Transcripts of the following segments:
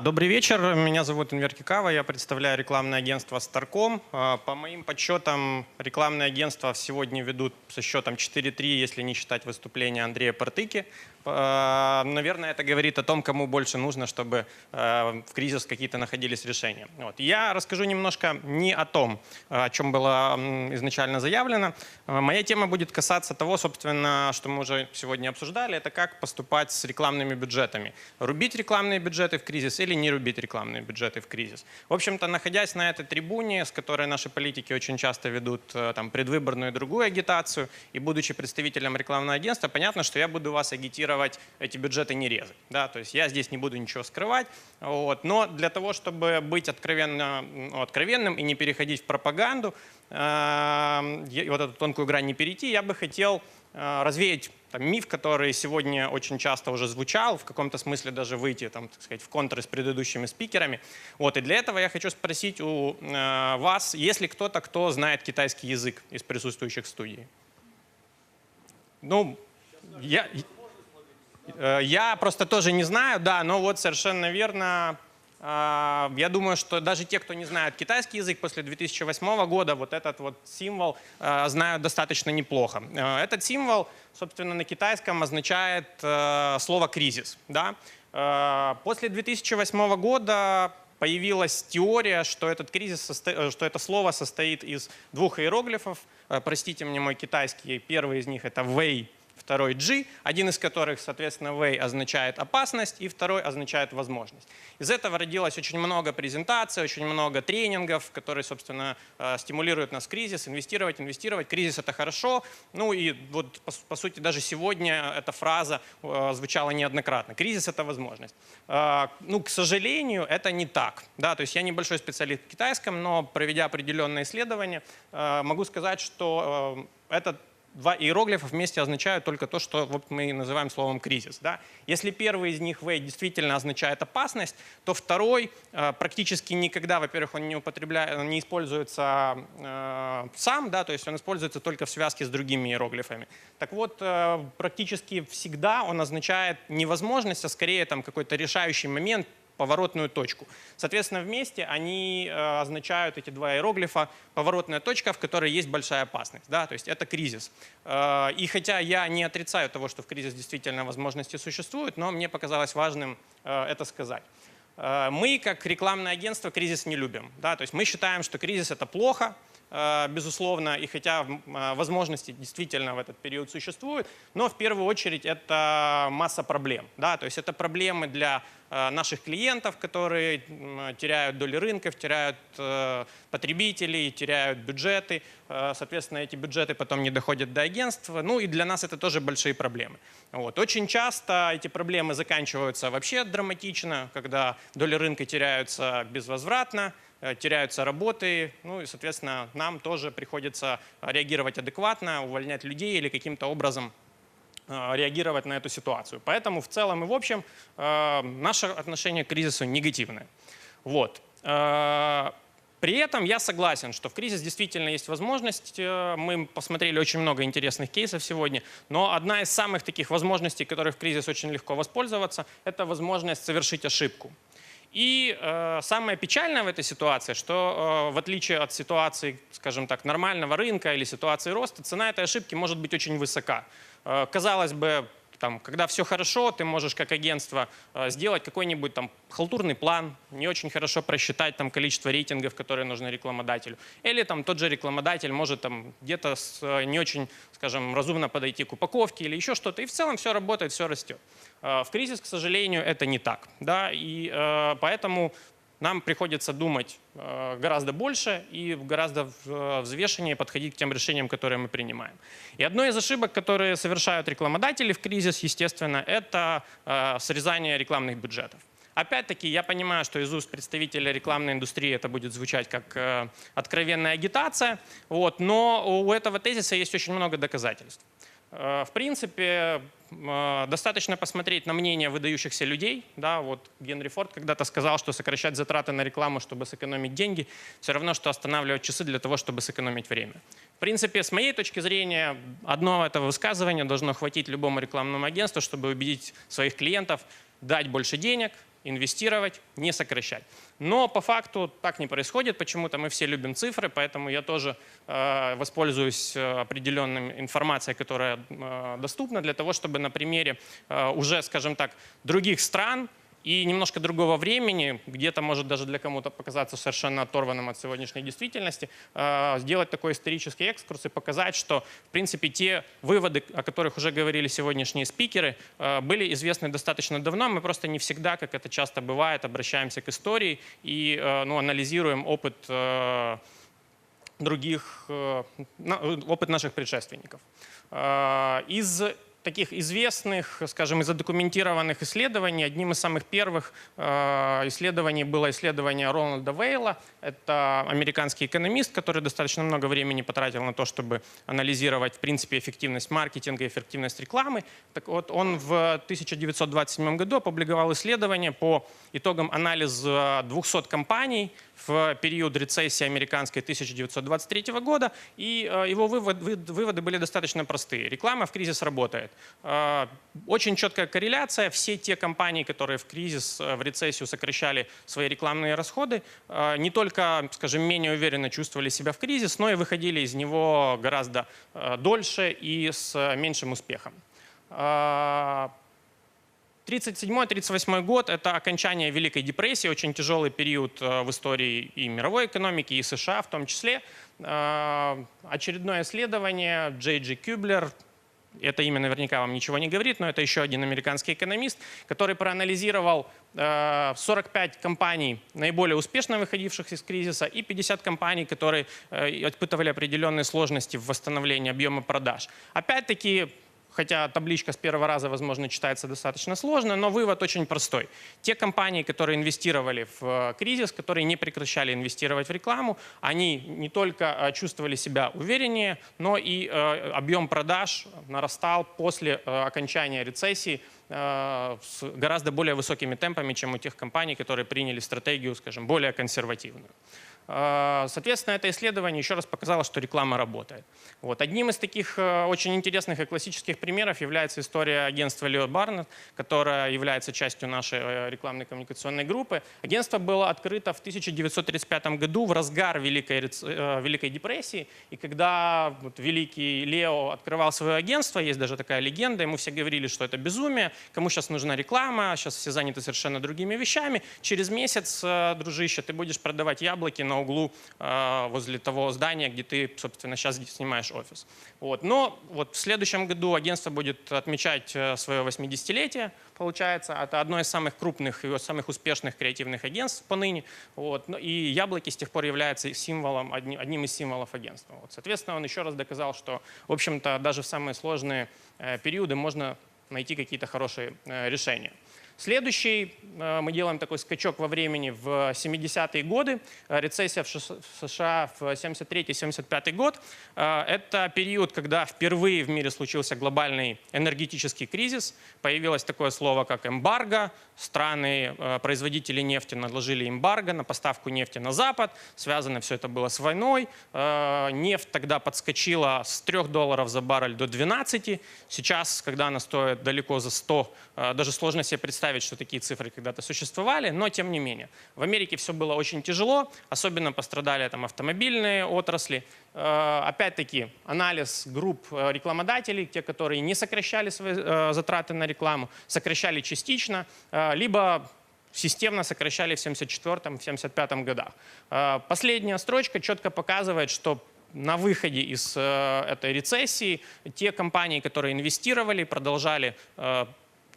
Добрый вечер, меня зовут Инвер Кикава, я представляю рекламное агентство Старком. А, По моим подсчетам, рекламные агентства сегодня ведут со счетом 4-3, если не считать выступления Андрея Партыки. А, Наверное, это говорит о том, кому больше нужно, чтобы а, в кризис какие-то находились решения. Вот. Я расскажу немножко не о том, о чем было изначально заявлено. А, Моя тема будет касаться того, собственно, что мы уже сегодня обсуждали, это как поступать с рекламными бюджетами. Рубить рекламные бюджеты в кризис или не рубить рекламные бюджеты в кризис. В общем-то, находясь на этой трибуне, с которой наши политики очень часто ведут э, там, предвыборную и другую агитацию, и будучи представителем рекламного агентства, понятно, что я буду вас агитировать эти бюджеты не резать. Да? То есть я здесь не буду ничего скрывать. Вот. Но для того, чтобы быть откровенно, ну, откровенным и не переходить в пропаганду, э, вот эту тонкую грань не перейти, я бы хотел э, развеять там, миф, который сегодня очень часто уже звучал, в каком-то смысле даже выйти, там, так сказать, в контры с предыдущими спикерами. Вот, и для этого я хочу спросить у э, вас, есть ли кто-то, кто знает китайский язык из присутствующих в студии? Ну, я, я просто тоже не знаю, да, но вот совершенно верно. А, Я думаю, что даже те, кто не знает китайский язык после 2008 года, вот этот вот символ э, знают достаточно неплохо. Э, Этот символ, собственно, на китайском означает э, слово «кризис». Да? Э, После 2008 года появилась теория, что этот кризис, э, что это слово состоит из двух иероглифов. Э, Простите мне мой китайский. Первый из них это «вэй», второй G, один из которых, соответственно, Way означает опасность, и второй означает возможность. Из этого родилось очень много презентаций, очень много тренингов, которые, собственно, э, стимулируют нас кризис, инвестировать, инвестировать. Кризис — это хорошо. Ну и вот, по, по сути, даже сегодня эта фраза э, звучала неоднократно. Кризис — это возможность. Э, Ну, к сожалению, это не так. Да? То есть я небольшой специалист в китайском, но проведя определенные исследования, могу сказать, что этот два иероглифа вместе означают только то, что вот мы называем словом кризис. Да? Если первый из них «вэй» действительно означает опасность, то второй э, практически никогда, во-первых, он не, употребляет, не используется э, сам, да, то есть он используется только в связке с другими иероглифами. Так вот, э, практически всегда он означает не возможность, а скорее там какой-то решающий момент, поворотную точку. Соответственно, вместе они э, означают эти два иероглифа поворотная точка, в которой есть большая опасность. Да? То есть это кризис. Э, и хотя я не отрицаю того, что в кризис действительно возможности существуют, но мне показалось важным э, это сказать. Мы, как рекламное агентство, кризис не любим. Да? То есть мы считаем, что кризис – это плохо, безусловно, и хотя э, возможности действительно в этот период существуют, но в первую очередь это масса проблем. Да? То есть это проблемы для э, наших клиентов, которые теряют доли рынков, теряют э, потребителей, теряют бюджеты. Э, Соответственно, эти бюджеты потом не доходят до агентства. Ну и для нас это тоже большие проблемы. Вот. Очень часто эти проблемы заканчиваются вообще драматично, когда доли рынка теряются безвозвратно, э, теряются работы, ну и, соответственно, нам тоже приходится реагировать адекватно, увольнять людей или каким-то образом э, реагировать на эту ситуацию. Поэтому в целом и в общем э, наше отношение к кризису негативное. Вот. Э, При этом я согласен, что в кризис действительно есть возможность. Э, Мы посмотрели очень много интересных кейсов сегодня, но одна из самых таких возможностей, которой в кризис очень легко воспользоваться, это возможность совершить ошибку. И э, самое печальное в этой ситуации, что э, в отличие от ситуации, скажем так, нормального рынка или ситуации роста, цена этой ошибки может быть очень высока. Э, казалось бы, там, когда все хорошо, ты можешь как агентство э, сделать какой-нибудь там халтурный план, не очень хорошо просчитать там количество рейтингов, которые нужны рекламодателю. Или там тот же рекламодатель может там где-то э, не очень, скажем, разумно подойти к упаковке или еще что-то. И в целом все работает, все растет. Э, В кризис, к сожалению, это не так. Да? И поэтому нам приходится думать э, гораздо больше и гораздо э, взвешеннее подходить к тем решениям, которые мы принимаем. И одной из ошибок, которые совершают рекламодатели в кризис, естественно, это э, срезание рекламных бюджетов. Опять-таки, я понимаю, что из уст представителя рекламной индустрии это будет звучать как откровенная агитация, вот, но у этого тезиса есть очень много доказательств. Э, В принципе, э, достаточно посмотреть на мнение выдающихся людей. Да, вот Генри Форд когда-то сказал, что сокращать затраты на рекламу, чтобы сэкономить деньги, все равно, что останавливать часы для того, чтобы сэкономить время. В принципе, с моей точки зрения, одно этого высказывания должно хватить любому рекламному агентству, чтобы убедить своих клиентов дать больше денег, инвестировать, не сокращать. Но по факту так не происходит. Почему-то мы все любим цифры, поэтому я тоже э, воспользуюсь э, определенной информацией, которая э, доступна для того, чтобы на примере э, уже, скажем так, других стран и немножко другого времени, где-то может даже для кому-то показаться совершенно оторванным от сегодняшней действительности, э, сделать такой исторический экскурс и показать, что, в принципе, те выводы, о которых уже говорили сегодняшние спикеры, э, были известны достаточно давно. Мы просто не всегда, как это часто бывает, обращаемся к истории и э, ну, анализируем опыт других, опыт наших предшественников. Из таких известных, скажем, и задокументированных исследований, одним из самых первых э, исследований было исследование Рональда Вейла. Это американский экономист, который достаточно много времени потратил на то, чтобы анализировать, в принципе, эффективность маркетинга, эффективность рекламы. Так вот, он в 1927 году опубликовал исследование по итогам анализа 200 компаний в период рецессии американской 1923 года, и э, его вывод- вы- выводы были достаточно простые. Реклама в кризис работает. Э, Очень четкая корреляция. Все те компании, которые в кризис, э, в рецессию сокращали свои рекламные расходы, э, не только, скажем, менее уверенно чувствовали себя в кризис, но и выходили из него гораздо э, дольше и с э, меньшим успехом. Э, 37-38 год – это окончание Великой депрессии, очень тяжелый период в истории и мировой экономики, и США в том числе. Очередное исследование Джей Джи Кюблер, это имя наверняка вам ничего не говорит, но это еще один американский экономист, который проанализировал э, 45 компаний, наиболее успешно выходивших из кризиса, и 50 компаний, которые э, испытывали определенные сложности в восстановлении объема продаж. Опять-таки, хотя табличка с первого раза, возможно, читается достаточно сложно, но вывод очень простой. Те компании, которые инвестировали в э, кризис, которые не прекращали инвестировать в рекламу, они не только э, чувствовали себя увереннее, но и э, объем продаж нарастал после окончания рецессии с гораздо более высокими темпами, чем у тех компаний, которые приняли стратегию, скажем, более консервативную. Э, Соответственно, это исследование еще раз показало, что реклама работает. Вот. Одним из таких э, очень интересных и классических примеров является история агентства Лео Барнет, которая является частью нашей э, рекламной коммуникационной группы. Агентство было открыто в 1935 году в разгар Великой, э, Великой депрессии. И когда вот, великий Лео открывал свое агентство, есть даже такая легенда, ему все говорили, что это безумие, кому сейчас нужна реклама, сейчас все заняты совершенно другими вещами. Через месяц, дружище, ты будешь продавать яблоки на углу э, возле того здания, где ты, собственно, сейчас снимаешь офис. Вот. Но вот в следующем году агентство будет отмечать э, свое 80-летие, получается. Это одно из самых крупных и самых успешных креативных агентств поныне. Вот. Ну, И яблоки с тех пор являются символом, одни- одним из символов агентства. Вот. Соответственно, он еще раз доказал, что, в общем-то, даже в самые сложные э, периоды можно найти какие-то хорошие э, решения. Следующий, э, мы делаем такой скачок во времени в 70-е годы, Э, рецессия в США в 73-75 год. Э, Это период, когда впервые в мире случился глобальный энергетический кризис. Появилось такое слово, как эмбарго. Страны, производители нефти наложили эмбарго на поставку нефти на Запад. Связано все это было с войной. Нефть тогда подскочила с 3 долларов за баррель до 12. Сейчас, когда она стоит далеко за 100, э, даже сложно себе представить, что такие цифры когда-то существовали, но тем не менее. В Америке все было очень тяжело, особенно пострадали там автомобильные отрасли. Э, Опять-таки, анализ групп э, рекламодателей, те, которые не сокращали свои э, затраты на рекламу, сокращали частично, либо системно сокращали в 74-75 годах. Последняя строчка четко показывает, что на выходе из этой рецессии те компании, которые инвестировали, продолжали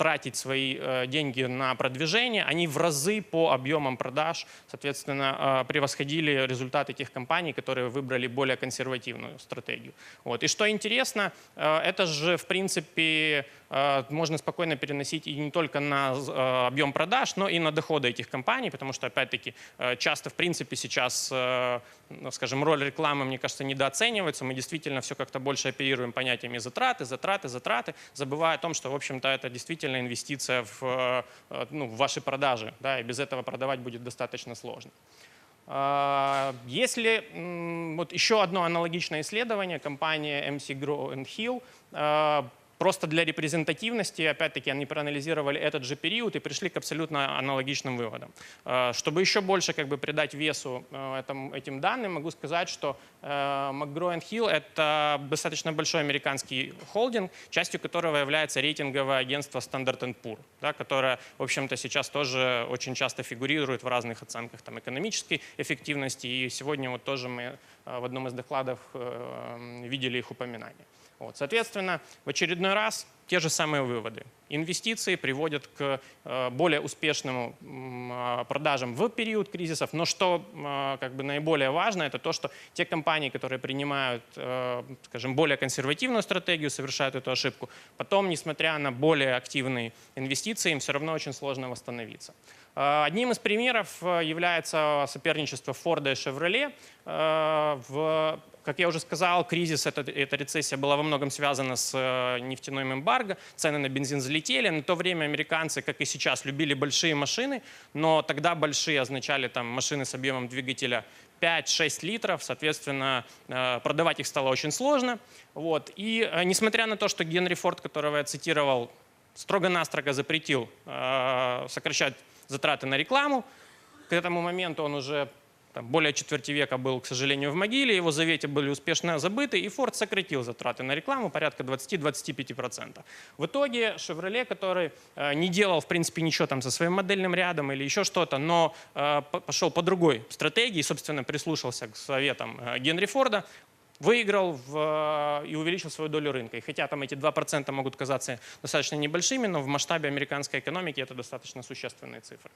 тратить свои э, деньги на продвижение, они в разы по объемам продаж, соответственно, э, превосходили результаты тех компаний, которые выбрали более консервативную стратегию. Вот. И что интересно, э, это же, в принципе, можно спокойно переносить и не только на э, объем продаж, но и на доходы этих компаний, потому что, опять-таки, э, часто, в принципе, сейчас, э, ну, скажем, роль рекламы, мне кажется, недооценивается. Мы действительно все как-то больше оперируем понятиями затраты, затраты, затраты, забывая о том, что, в общем-то, это действительно инвестиция в, э, э, ну, в ваши продажи, да, и без этого продавать будет достаточно сложно. Если вот еще одно аналогичное исследование, компания MC Grow and Hill, просто для репрезентативности, опять-таки, они проанализировали этот же период и пришли к абсолютно аналогичным выводам. Э, Чтобы еще больше как бы, придать весу э, этому, этим данным, могу сказать, что McGraw Hill – это достаточно большой американский холдинг, частью которого является рейтинговое агентство Standard Poor, да, которое, в общем-то, сейчас тоже очень часто фигурирует в разных оценках там, экономической эффективности. И сегодня вот тоже мы э, в одном из докладов э, видели их упоминание. Вот, соответственно, в очередной раз те же самые выводы. Инвестиции приводят к э, более успешным э, продажам в период кризисов, но что э, как бы наиболее важно, это то, что те компании, которые принимают, э, скажем, более консервативную стратегию, совершают эту ошибку, потом, несмотря на более активные инвестиции, им все равно очень сложно восстановиться. Э, Одним из примеров является соперничество Форда и в как я уже сказал, кризис, эта, эта рецессия была во многом связана с нефтяным эмбарго, цены на бензин взлетели. На то время американцы, как и сейчас, любили большие машины, но тогда большие означали там, машины с объемом двигателя 5-6 литров, соответственно, э, продавать их стало очень сложно. Вот. И э, несмотря на то, что Генри Форд, которого я цитировал, строго-настрого запретил э, сокращать затраты на рекламу, к этому моменту он уже там, более четверти века был, к сожалению, в могиле, его заветы были успешно забыты, и Форд сократил затраты на рекламу порядка 20-25%. В итоге Chevrolet, который э, не делал, в принципе, ничего там со своим модельным рядом или еще что-то, но э, пошел по другой стратегии, собственно, прислушался к советам э, Генри Форда, выиграл в, и увеличил свою долю рынка. И хотя там эти 2% могут казаться достаточно небольшими, но в масштабе американской экономики это достаточно существенные цифры.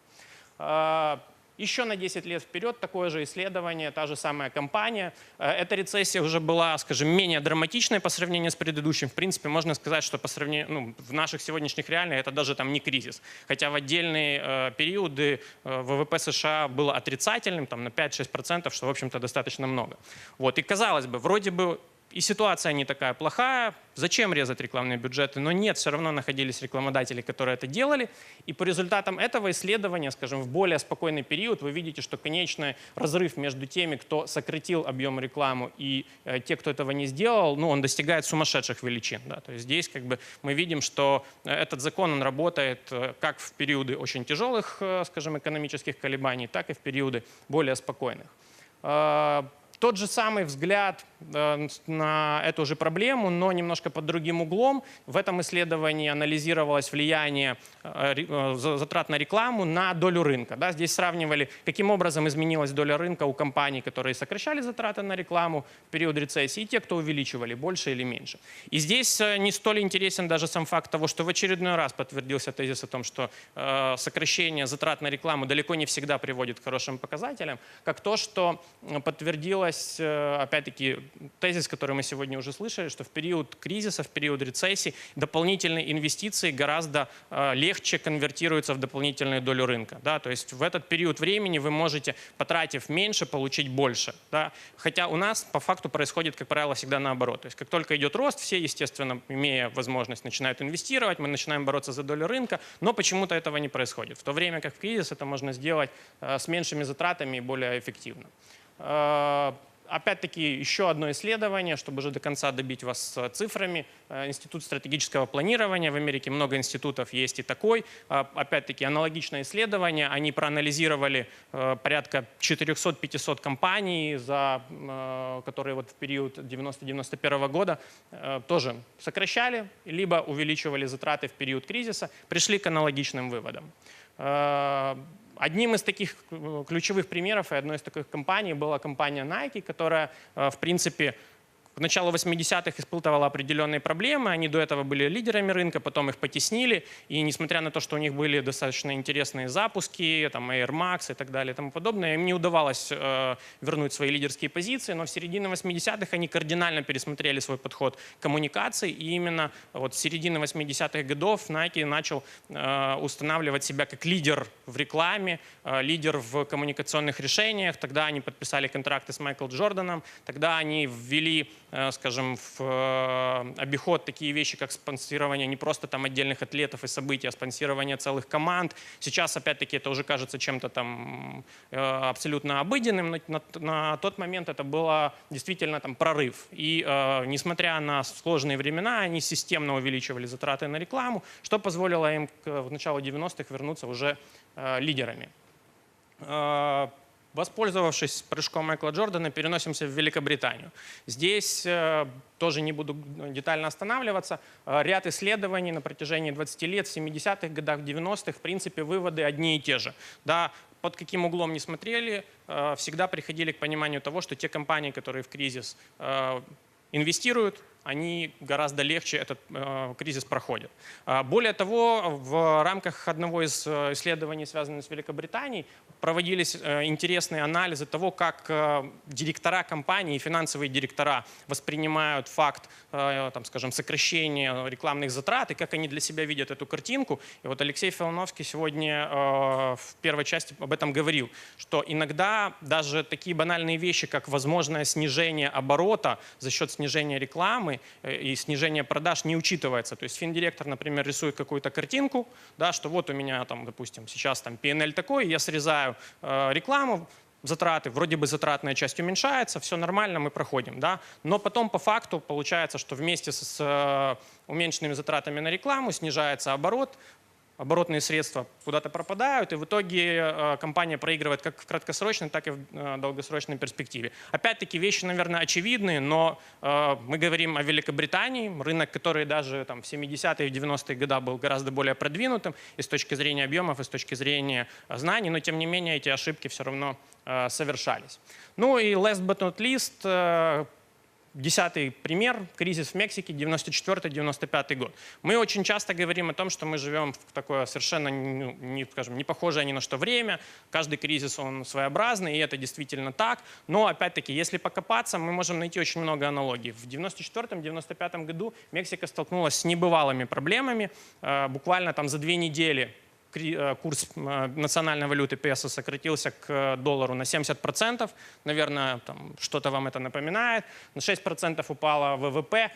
Еще на 10 лет вперед такое же исследование, та же самая компания. Э, эта рецессия уже была, скажем, менее драматичной по сравнению с предыдущим. В принципе, можно сказать, что по сравнению, ну, в наших сегодняшних реалиях это даже там не кризис. Хотя в отдельные э, периоды э, ВВП США было отрицательным, там на 5-6%, что, в общем-то, достаточно много. Вот. И казалось бы, вроде бы и ситуация не такая плохая, зачем резать рекламные бюджеты? Но нет, все равно находились рекламодатели, которые это делали. И по результатам этого исследования, скажем, в более спокойный период вы видите, что конечный разрыв между теми, кто сократил объем рекламы и э, те, кто этого не сделал, ну, он достигает сумасшедших величин. Да? То есть здесь как бы мы видим, что э, этот закон он работает э, как в периоды очень тяжелых, э, скажем, экономических колебаний, так и в периоды более спокойных. Тот же самый взгляд э, на эту же проблему, но немножко под другим углом. В этом исследовании анализировалось влияние э, э, затрат на рекламу на долю рынка. Да, здесь сравнивали, каким образом изменилась доля рынка у компаний, которые сокращали затраты на рекламу в период рецессии, и те, кто увеличивали, больше или меньше. И здесь не столь интересен даже сам факт того, что в очередной раз подтвердился тезис о том, что сокращение затрат на рекламу далеко не всегда приводит к хорошим показателям, как то, что подтвердилось подтвердилась, э, опять-таки, тезис, который мы сегодня уже слышали, что в период кризиса, в период рецессии дополнительные инвестиции гораздо э, легче конвертируются в дополнительную долю рынка. Да? То есть в этот период времени вы можете, потратив меньше, получить больше. Да? Хотя у нас по факту происходит, как правило, всегда наоборот. То есть как только идет рост, все, естественно, имея возможность, начинают инвестировать, мы начинаем бороться за долю рынка, но почему-то этого не происходит. В то время как в кризис это можно сделать э, с меньшими затратами и более эффективно. Э, опять-таки, еще одно исследование, чтобы уже до конца добить вас цифрами. Э, Институт стратегического планирования. В Америке много институтов есть и такой. Э, опять-таки, аналогичное исследование. Они проанализировали порядка 400-500 компаний, за, которые вот в период 90-91 года тоже сокращали, либо увеличивали затраты в период кризиса. Пришли к аналогичным выводам. Одним из таких э, ключевых примеров и одной из таких компаний была компания Nike, которая, э, в принципе, к началу 80-х испытывала определенные проблемы. Они до этого были лидерами рынка, потом их потеснили. И несмотря на то, что у них были достаточно интересные запуски, там Air Max и так далее и тому подобное, им не удавалось э, вернуть свои лидерские позиции. Но в середине 80-х они кардинально пересмотрели свой подход к коммуникации. И именно вот с середины 80-х годов Nike начал э, устанавливать себя как лидер в рекламе, э, лидер в коммуникационных решениях. Тогда они подписали контракты с Майклом Джорданом. Тогда они ввели скажем, в э, обиход такие вещи, как спонсирование не просто там отдельных атлетов и событий, а спонсирование целых команд. Сейчас, опять-таки, это уже кажется чем-то там э, абсолютно обыденным. но На, тот момент это было действительно там прорыв. И э, несмотря на сложные времена, они системно увеличивали затраты на рекламу, что позволило им к в началу 90-х вернуться уже э, лидерами. Воспользовавшись прыжком Майкла Джордана, переносимся в Великобританию. Здесь э, тоже не буду детально останавливаться. Э, ряд исследований на протяжении 20 лет, в 70-х годах, в 90-х, в принципе, выводы одни и те же. Да, под каким углом не смотрели, э, всегда приходили к пониманию того, что те компании, которые в кризис инвестируют, они гораздо легче этот э, кризис проходят. А, более того, в рамках одного из э, исследований, связанных с Великобританией, проводились э, интересные анализы того, как э, директора компаний, финансовые директора воспринимают факт, там, скажем, сокращения рекламных затрат и как они для себя видят эту картинку. И вот Алексей Филоновский сегодня в первой части об этом говорил, что иногда даже такие банальные вещи, как возможное снижение оборота за счет снижения рекламы э, и снижение продаж не учитывается. То есть финдиректор, например, рисует какую-то картинку, да, что вот у меня там, допустим, сейчас там PNL такой, я срезаю э, рекламу, затраты, вроде бы затратная часть уменьшается, все нормально, мы проходим, да, но потом по факту получается, что вместе с, с э, уменьшенными затратами на рекламу снижается оборот, оборотные средства куда-то пропадают, и в итоге э, компания проигрывает как в краткосрочной, так и в э, долгосрочной перспективе. Опять-таки вещи, наверное, очевидные, но э, мы говорим о Великобритании, рынок, который даже там, в 70-е и 90-е годы был гораздо более продвинутым и с точки зрения объемов, и с точки зрения знаний, но тем не менее эти ошибки все равно совершались. Ну и last but not least, Десятый пример – кризис в Мексике, 94-95 год. Мы очень часто говорим о том, что мы живем в такое совершенно ну, не, скажем, не похожее ни на что время. Каждый кризис, он своеобразный, и это действительно так. Но, опять-таки, если покопаться, мы можем найти очень много аналогий. В 94-95 году Мексика столкнулась с небывалыми проблемами. Э, буквально там за две недели курс э, национальной валюты песо сократился к э, доллару на 70%. Наверное, что-то вам это напоминает. На 6% упало ВВП.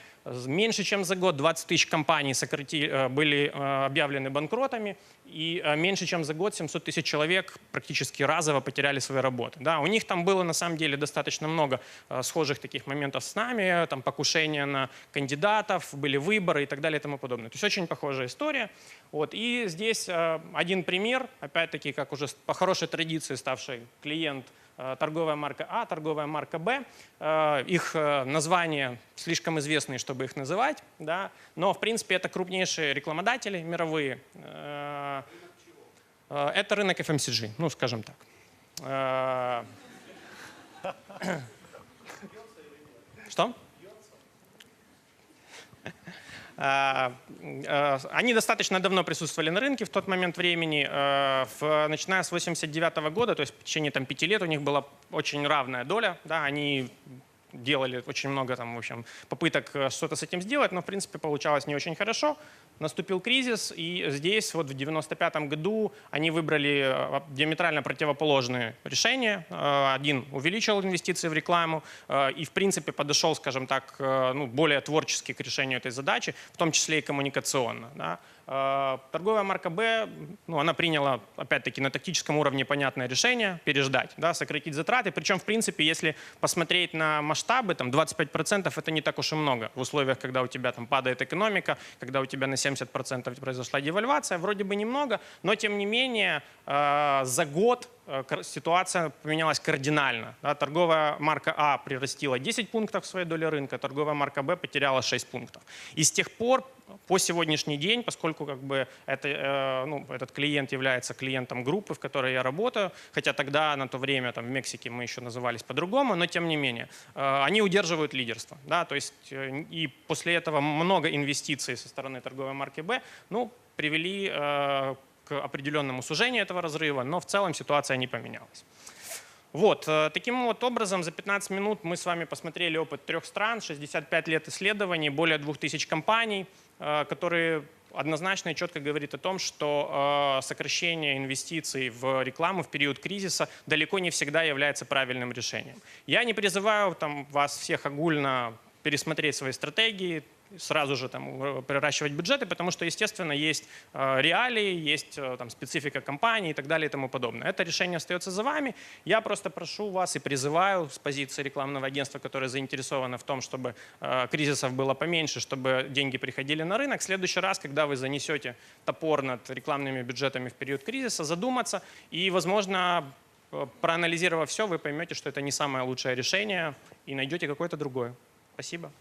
Меньше чем за год 20 тысяч компаний сократи, были объявлены банкротами. И меньше чем за год 700 тысяч человек практически разово потеряли свои работы. Да, у них там было на самом деле достаточно много схожих таких моментов с нами. Там покушения на кандидатов, были выборы и так далее и тому подобное. То есть очень похожая история. Вот. И здесь один пример, опять-таки, как уже по хорошей традиции ставший клиент э, торговая марка А, торговая марка Б. Э, их э, названия слишком известные, чтобы их называть, да, но, в принципе, это крупнейшие рекламодатели мировые. Это рынок FMCG, ну, скажем так. Что? А, а, они достаточно давно присутствовали на рынке в тот момент времени. В, начиная с 89 года, то есть в течение там, пяти лет у них была очень равная доля. Да, они делали очень много там, в общем, попыток э, что-то с этим сделать, но в принципе получалось не очень хорошо наступил кризис, и здесь вот в 95 году они выбрали э, диаметрально противоположные решения. Э, один увеличил инвестиции в рекламу и, в принципе, подошел, скажем так, ну, более творчески к решению этой задачи, в том числе и коммуникационно. Да. Торговая марка Б, ну, она приняла, опять-таки, на тактическом уровне понятное решение, переждать, да, сократить затраты. Причем, в принципе, если посмотреть на масштабы, там 25% это не так уж и много в условиях, когда у тебя там падает экономика, когда у тебя на 70% произошла девальвация, вроде бы немного, но тем не менее э, за год ситуация поменялась кардинально. Да, торговая марка А прирастила 10 пунктов в своей доле рынка, торговая марка Б потеряла 6 пунктов. И с тех пор по сегодняшний день, поскольку как бы это, э, ну, этот клиент является клиентом группы, в которой я работаю, хотя тогда на то время там, в Мексике мы еще назывались по-другому, но тем не менее, они удерживают лидерство. Да, то есть, и после этого много инвестиций со стороны торговой марки Б ну, привели э, определенному сужению этого разрыва, но в целом ситуация не поменялась. Вот, э, таким вот образом за 15 минут мы с вами посмотрели опыт трех стран, 65 лет исследований, более 2000 компаний, э, которые однозначно и четко говорит о том, что сокращение инвестиций в рекламу в период кризиса далеко не всегда является правильным решением. Я не призываю там, вас всех огульно пересмотреть свои стратегии, сразу же там э, приращивать бюджеты, потому что, естественно, есть э, реалии, есть э, там специфика компании и так далее и тому подобное. Это решение остается за вами. Я просто прошу вас и призываю с позиции рекламного агентства, которое заинтересовано в том, чтобы кризисов было поменьше, чтобы деньги приходили на рынок. В следующий раз, когда вы занесете топор над рекламными бюджетами в период кризиса, задуматься и, возможно, проанализировав все, вы поймете, что это не самое лучшее решение и найдете какое-то другое. Спасибо.